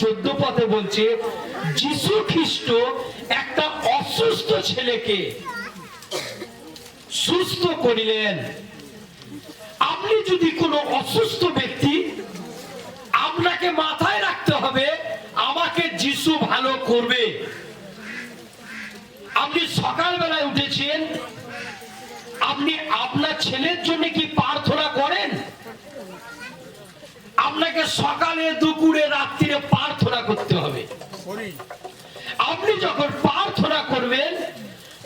চোদ্দ পথে বলছে, যিশু খ্রিস্ট একটা অসুস্থ ছেলেকে সুস্থ করিলেন। আপনি যদি কোনো অসুস্থ ব্যক্তি, আপনাকে মাথায় রাখতে হবে, আমাকে যিশু ভালো করবে। আপনি সকালবেলায় উঠেছেন, আপনি আপনার ছেলের জন্য কি প্রার্থনা করেন? আপনাকে সকালে দুপুরে রাত্রিরে প্রার্থনা করতে হবে। আপনি যখন প্রার্থনা করবেন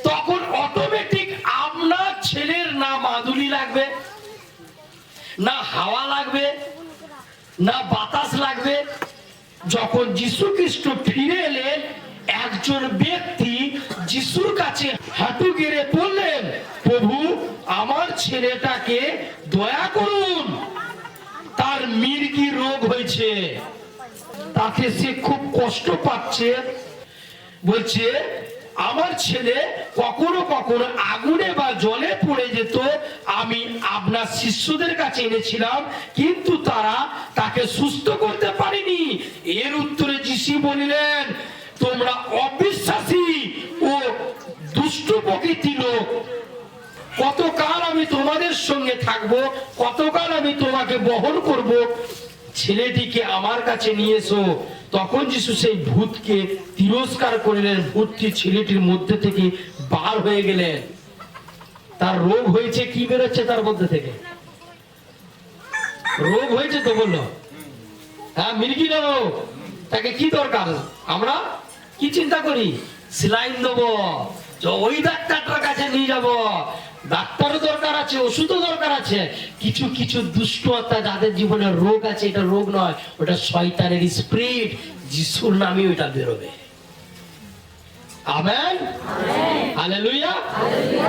তখন অটোমেটিক আপনার ছেলের না মাদুলি লাগবে না হাওয়া লাগবে না বাতাস লাগবে। যখন যিশু খ্রিস্ট ফিরে এলেন একজন ব্যক্তি যিশুর কাছে হাঁটু গেড়ে বললেন প্রভু আমার ছেলেটাকে দয়া করুন। তার মির্গি রোগ হয়েছে? তাতে সে খুব কষ্ট পাচ্ছে। বলছে, আমার ছেলে কখনো কখনো আগুনে বা জলে পড়ে যেত। আমি আপনার শিষ্যদের কাছে এনেছিলাম, কিন্তু তারা তাকে সুস্থ করতে পারেনি। এর উত্তরে যিশু বলিলেন, তোমরা অবিশ্বাসী ও দুষ্ট প্রকৃতি লোক কতকাল আমি তোমাদের সঙ্গে থাকব, কতকাল আমি তোমাকে বহন করব? ছেলেটিকে আমার কাছে নিয়ে এসো। তখন যিশু সেই ভূতকে তিরস্কার করিলেন। ভূতটি ছেলেটির মধ্যে থেকে বার হয়ে গেলেন। তার রোগ হয়েছে, কি বেরোচ্ছে তার মধ্যে থেকে? রোগ হয়েছে তো বলল। হ্যাঁ মির্গি রোগ তাকে কি দরকার? আমরা কি চিন্তা করি? সেলাইন দেবো। ওই ডাক্তারটার কাছে নিয়ে যাব। ডাক্তারও দরকার আছে ওষুধও দরকার আছে। কিছু কিছু দুষ্ট আত্মা যাদের জীবনে রোগ আছে এটা রোগ নয় ওটা শয়তানের স্প্রিট যিশুর নামে ওটা বেরোবে। আমেন? হালেলুয়া।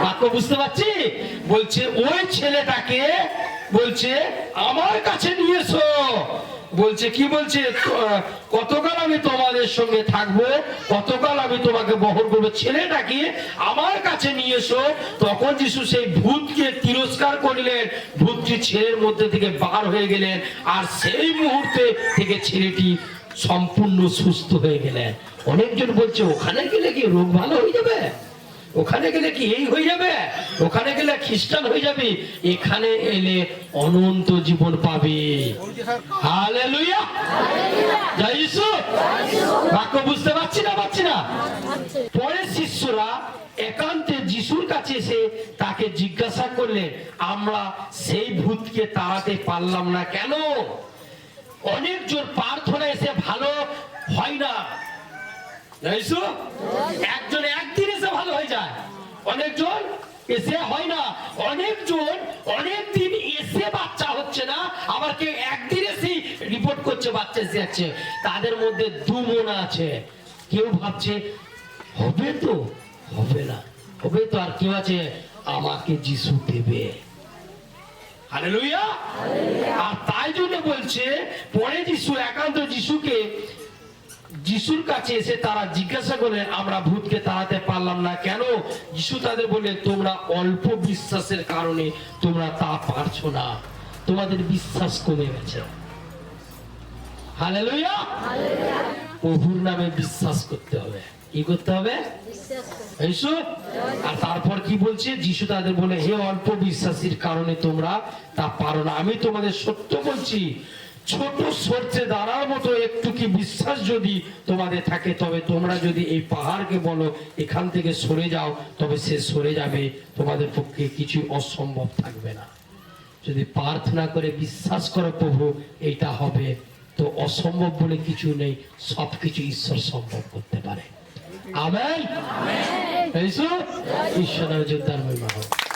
বাক্য বুঝতে পারছি? বলছে ওই ছেলেটাকে বলছে আমার কাছে নিয়ে এসো। বলছে কি বলছে? "ক- কতকাল আমি তোমাদের সঙ্গে থাকব। কতকাল আমি তোমাকে বহন করব। ছেলেটাকে আমার কাছে নিয়ে এসো। তখন যিশু সেই ভূতকে তিরস্কার করিলেন। ভূতটি ছেলের মধ্যে থেকে বার হয়ে গেলেন। আর সেই মুহূর্তে থেকে ছেলেটি সম্পূর্ণ সুস্থ হয়ে গেলেন। অনেকজন বলছে, ওখানে গেলে কি রোগ ভালো হয়ে যাবে? ওখানে গেলে কি এই হয়ে যাবে? ওখানে গেলে খ্রিস্টান হয়ে যাবে। এখানে এলে অনন্ত জীবন পাবে। বাক্য বুঝতে পারছি না পাচ্ছি না? পরে শিষ্যরা একান্তে যিশুর কাছে এসে তাকে জিজ্ঞাসা করলেন আমরা সেই ভূতকে তাড়াতে পারলাম না কেন? অনেকজন প্রার্থনা এসে ভালো হয় না। একজন যায় অনেকজন এসে হয় না। অনেকজন অনেকদিন এসে বাচ্চা হচ্ছে না আবার কেউ একদিন এসে রিপোর্ট করছে বাচ্চা এসে যাচ্ছে। তাদের মধ্যে দু মন আছে। কেউ ভাবছে হবে তো? হবে না। হবে তো? আর কেউ আছে আমাকে যিশু দেবে। আর তাই জন্য বলছে পরে যিশু একান্ত যিশুকে যিশুর কাছে এসে তারা জিজ্ঞাসা করলেন আমরা ভূতকে তাড়াতে পারলাম না কেন? যিশু তাদের বললেন তোমরা অল্প বিশ্বাসের কারণে তোমরা তা পারছ না। তোমাদের বিশ্বাস কমে গেছে। হালেলুয়া! প্রভুর নামে বিশ্বাস করতে হবে। কি করতে হবে? এইসো? আর তারপর কি বলছে? যিশু তাদের বলে হে অল্প বিশ্বাসীর কারণে তোমরা তা পারো না। আমি তোমাদের সত্য বলছি ছোট সরছে দাঁড়ার মতো কি বিশ্বাস যদি তোমাদের থাকে তবে তোমরা যদি এই পাহাড়কে বলো এখান থেকে সরে যাও তবে সে সরে যাবে। তোমাদের পক্ষে কিছু অসম্ভব থাকবে না। যদি প্রার্থনা করে বিশ্বাস করো প্রভু এটা হবে। তো অসম্ভব বলে কিছু নেই সবকিছু ঈশ্বর সম্ভব করতে পারে। আমেন? ঈশ্বর ঈশ্বরের যোদ্ধার মহিমা হোক